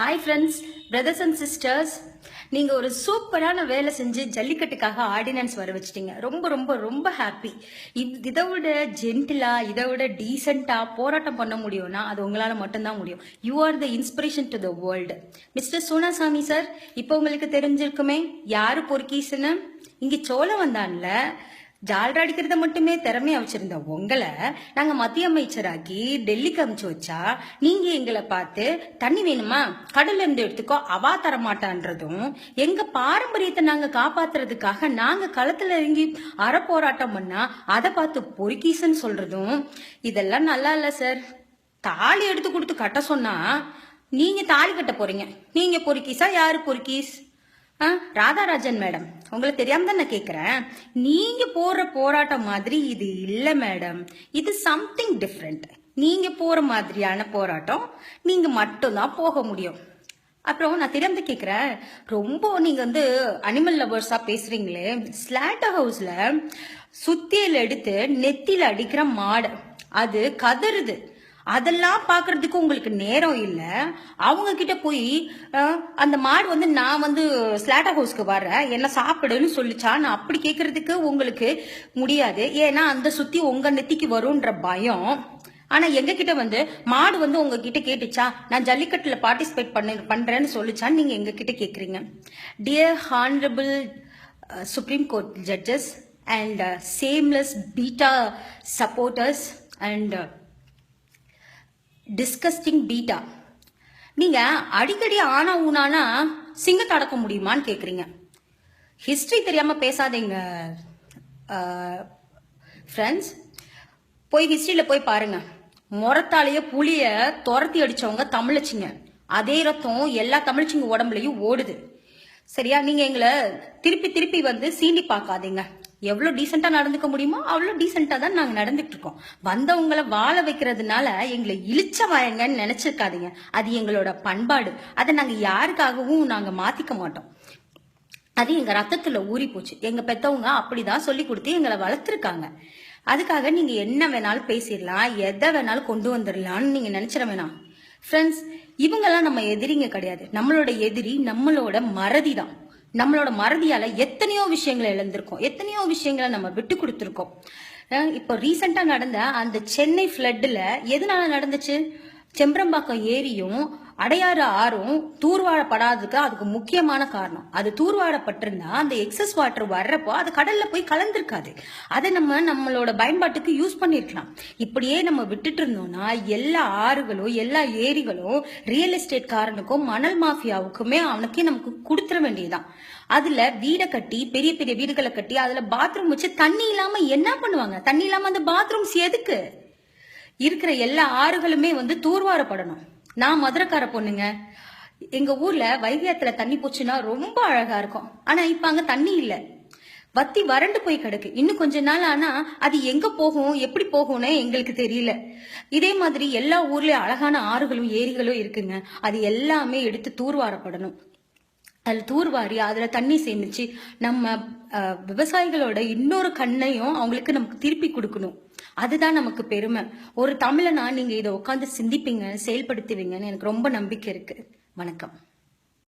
Hi friends brothers and sisters நீங்கள் ஒரு சூப்பரான வேலை செஞ்சு ஜல்லிக்கட்டுக்காக ஆர்டினன்ஸ் வர வச்சிட்டிங்க. ரொம்ப ரொம்ப ரொம்ப ஹாப்பி இதை விட ஜென்டிலாக இதை விட டீசெண்டாக போராட்டம் பண்ண முடியும்னா அது உங்களால் மட்டும்தான் முடியும். You are the inspiration to the world mister Sonasamy sir இப்போ உங்களுக்கு தெரிஞ்சிருக்குமே யார் பொறுக்கீஸ்னு இங்கே சோழ வந்தான்ல ஜால்ரா அடிக்கிறத மட்டுமே திறமையா வச்சிருந்த உங்களை நாங்க மத்திய அமைச்சராக்கி டெல்லிக்கு அமுச்சு வச்சா நீங்க எங்களை பார்த்து தண்ணி வேணுமா? கடல்ல இருந்து எடுத்துக்கோ அவா தர மாட்டான்றதும் எங்க பாரம்பரியத்தை நாங்க காப்பாத்துறதுக்காக நாங்க களத்துல இறங்கி அற போராட்டம் பண்ணா அதை பார்த்து பொறுக்கீசன்னு சொல்றதும் இதெல்லாம் நல்லா இல்ல சார். தாலி எடுத்து கொடுத்து கட்ட சொன்னா நீங்க தாலி கட்ட போறீங்க. நீங்க பொறுக்கீஸா யாரு பொறுக்கீஸ்? ராதாராஜன் மேடம் உங்களுக்கு தெரியாம தான் நான் கேட்குறேன் நீங்க போற போராட்டம் மாதிரி இது இல்லை மேடம். இது சம்திங் டிஃப்ரெண்ட் நீங்க போற மாதிரியான போராட்டம் நீங்க மட்டும்தான் போக முடியும். அப்புறம் நான் திறந்து கேட்குறேன் ரொம்ப நீங்கள் வந்து அனிமல் லவர்ஸாக பேசுறீங்களே ஸ்லாட்டோ ஹவுஸில் சுத்தியல் எடுத்து நெத்தியில் அடிக்கிற மாடு அது கதறுது. அதெல்லாம் பார்க்கறதுக்கு உங்களுக்கு நேரம் இல்லை. அவங்க கிட்ட போய் அந்த மாடு வந்து நான் வந்து ஸ்லாட்டர் ஹவுஸ்க்கு வர்றேன். என்ன சாப்பிடுன்னு சொல்லிச்சா? நான் அப்படி கேட்கறதுக்கு உங்களுக்கு முடியாது. ஏன்னா அந்த சுத்தி உங்க நெத்திக்கு வரும்ன்ற பயம். ஆனா எங்க கிட்ட வந்து மாடு வந்து உங்ககிட்ட கேட்டுச்சா? நான் ஜல்லிக்கட்டுல பார்ட்டிசிபேட் பண்ண பண்றேன்னு சொல்லிச்சான்னு நீங்க எங்க கிட்ட கேக்குறீங்க dear honourable supreme court judges and shameless PETA supporters and disgusting PETA நீங்க அடிக்கடி ஆனா ஊனானா சிங்கத்தை அடக்க முடியுமான்னு கேக்குறீங்க. ஹிஸ்டரி தெரியாம பேசாதீங்க ஃப்ரெண்ட்ஸ் போய் ஹிஸ்டரியில போய் பாருங்க. முறத்தாலேயே புளிய துரத்தி அடிச்சவங்க தமிழச்சிங்க. அதே ரத்தம் எல்லா தமிழ்ச்சிங்க உடம்புலையும் ஓடுது. சரியா? நீங்க எங்களை திருப்பி திருப்பி வந்து சீண்டி பார்க்காதீங்க. எவ்வளோ டீசெண்டாக நடந்துக்க முடியுமோ அவ்வளோ டீசெண்டாக தான் நாங்கள் நடந்துட்டு இருக்கோம். வந்தவங்களை வாழ வைக்கிறதுனால எங்களை இழிச்ச வாயங்கன்னு நினச்சிருக்காதீங்க. அது எங்களோட பண்பாடு. அதை நாங்கள் யாருக்காகவும் நாங்கள் மாற்றிக்க மாட்டோம். அது எங்கள் ரத்தத்தில் ஊறி போச்சு. பெற்றவங்க அப்படி அப்படிதான் சொல்லி கொடுத்து எங்களை வளர்த்துருக்காங்க. அதுக்காக நீங்கள் என்ன வேணாலும் பேசிடலாம். எதை வேணாலும் கொண்டு வந்துடலாம்னு நீங்கள் நினச்சிட வேணாம். ஃப்ரெண்ட்ஸ் இவங்கெல்லாம் நம்ம எதிரிங்க கிடையாது. நம்மளோட எதிரி நம்மளோட மறதி தான் நம்மளோட மறதியால எத்தனையோ விஷயங்களை இழந்திருக்கோம். எத்தனையோ விஷயங்களை நம்ம விட்டு கொடுத்துருக்கோம். இப்போ ரீசெண்டாக நடந்த அந்த சென்னை ஃப்ளட்டில் எதனால நடந்துச்சு? செம்பரம்பாக்கம் ஏரியும் அடையாறு ஆறும் தூர்வாரப்படாததுக்கு அதுக்கு முக்கியமான காரணம். அது தூர்வாரப்பட்டிருந்தா அந்த எக்ஸஸ் வாட்டர் வர்றப்போ அது கடல்ல போய் கலந்திருக்காது. அதை நம்ம நம்மளோட பயன்பாட்டுக்கு யூஸ் பண்ணிருக்கலாம். இப்படியே நம்ம விட்டுட்டு இருந்தோம்னா எல்லா ஆறுகளும் எல்லா ஏரிகளும் ரியல் எஸ்டேட் காரனுக்கும் மணல் மாஃபியாவுக்குமே அவனுக்கே நமக்கு கொடுத்துட வேண்டியதுதான். அதுல வீடை கட்டி பெரிய பெரிய வீடுகளை கட்டி அதுல பாத்ரூம் வச்சு தண்ணி இல்லாம என்ன பண்ணுவாங்க? தண்ணி இல்லாம அந்த பாத்ரூம்ஸ் எதுக்கு? இருக்கிற எல்லா ஆறுகளுமே வந்து தூர்வாரப்படணும். நான் மதுரைக்கார பொண்ணுங்க. எங்க ஊர்ல வைகையத்துல தண்ணி போச்சுன்னா ரொம்ப அழகா இருக்கும். ஆனா இப்ப அங்க தண்ணி இல்ல. வத்தி வறண்டு போய் கிடக்கு. இன்னும் கொஞ்ச நாள் ஆனா அது எங்க போகும் எப்படி போகும்னு எங்களுக்கு தெரியல. இதே மாதிரி எல்லா ஊர்லயும் அழகான ஆறுகளும் ஏரிகளும் இருக்குங்க. அது எல்லாமே எடுத்து தூர்வாரப்படணும். அதில் தூர்வாரி அதில் தண்ணி சேமிச்சு நம்ம விவசாயிகளோட இன்னொரு கண்ணையும் அவங்களுக்கு நமக்கு திருப்பி கொடுக்கணும். அதுதான் நமக்கு பெருமை. ஒரு தமிழனா நீங்க இதை உட்காந்து சிந்திப்பீங்க செயல்படுத்துவீங்கன்னு எனக்கு ரொம்ப நம்பிக்கை இருக்கு. வணக்கம்.